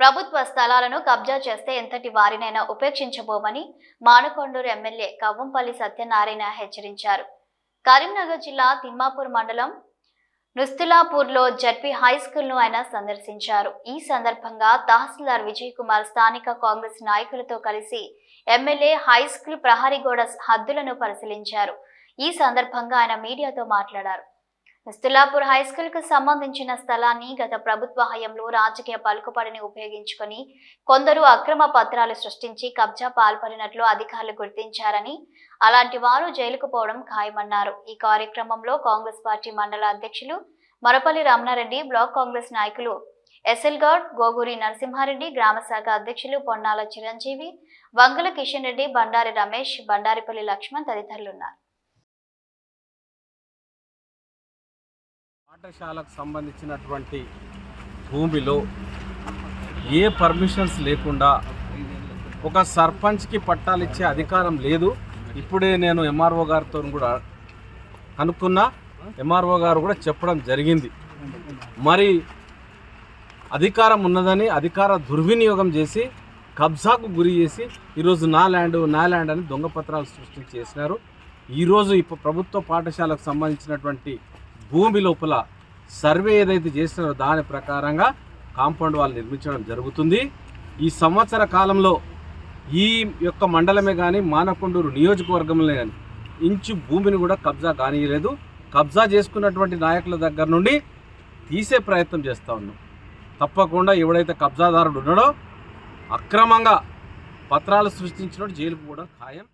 ప్రభుత్వ స్థలాలను కబ్జా చేస్తే ఎంతటి వారినైనా ఉపేక్షించబోమని మానకొండూరు ఎమ్మెల్యే కవ్వంపల్లి సత్యనారాయణ హెచ్చరించారు. కరీంనగర్ జిల్లా తిమ్మాపూర్ మండలం నుస్తులాపూర్లో జడ్పీ హై స్కూల్ను ఆయన సందర్శించారు. ఈ సందర్భంగా తహసీల్దార్ విజయ్ కుమార్ స్థానిక కాంగ్రెస్ నాయకులతో కలిసి ఎమ్మెల్యే హై స్కూల్ ప్రహరిగోడ హద్దులను పరిశీలించారు. ఈ సందర్భంగా ఆయన మీడియాతో మాట్లాడారు. ముస్తులాపూర్ హై స్కూల్కు సంబంధించిన స్థలాన్ని గత ప్రభుత్వ హయంలో రాజకీయ పలుకుబడిని ఉపయోగించుకొని కొందరు అక్రమ పత్రాలు సృష్టించి కబ్జా పాల్పడినట్లు అధికారులు గుర్తించారని అలాంటి వారు జైలుకు పోవడం ఖాయమన్నారు. ఈ కార్యక్రమంలో కాంగ్రెస్ పార్టీ మండల అధ్యక్షులు మరపల్లి రమణారెడ్డి బ్లాక్ కాంగ్రెస్ నాయకులు ఎస్ఎల్ గౌడ్ గోగూరి నరసింహారెడ్డి గ్రామశాఖ అధ్యక్షులు పొన్నాల చిరంజీవి వంగల కిషన్ రెడ్డి బండారి రమేష్ బండారిపల్లి లక్ష్మణ్ తదితరులున్నారు. పాఠశాలకు సంబంధించినటువంటి భూమిలో ఏ పర్మిషన్స్ లేకుండా ఒక సర్పంచ్కి పట్టాలు ఇచ్చే అధికారం లేదు. ఇప్పుడే నేను ఎంఆర్ఓ గారితో కూడా అనుకున్నా. ఎంఆర్ఓ గారు కూడా చెప్పడం జరిగింది. మరి అధికారం ఉన్నదని అధికార దుర్వినియోగం చేసి కబ్జాకు గురి చేసి ఈరోజు నా ల్యాండ్ నా ల్యాండ్ అని దొంగ పత్రాలు సృష్టించి చేసినారు ఈరోజు ఇప్పుడు ప్రభుత్వ పాఠశాలకు సంబంధించినటువంటి భూమి లోపల సర్వే ఏదైతే చేసినారో దాని ప్రకారంగా కాంపౌండ్ వాళ్ళు నిర్మించడం జరుగుతుంది. ఈ సంవత్సర కాలంలో ఈ యొక్క మండలమే కానీ మానకొండూరు నియోజకవర్గంలో కానీ ఇంచు భూమిని కూడా కబ్జా కానియలేదు. కబ్జా చేసుకున్నటువంటి నాయకుల దగ్గర నుండి తీసే ప్రయత్నం చేస్తూ ఉన్నాం. తప్పకుండా ఎవడైతే కబ్జాదారుడు ఉన్నాడో అక్రమంగా పత్రాలు సృష్టించినట్టు జైలుకు కూడా ఖాయం.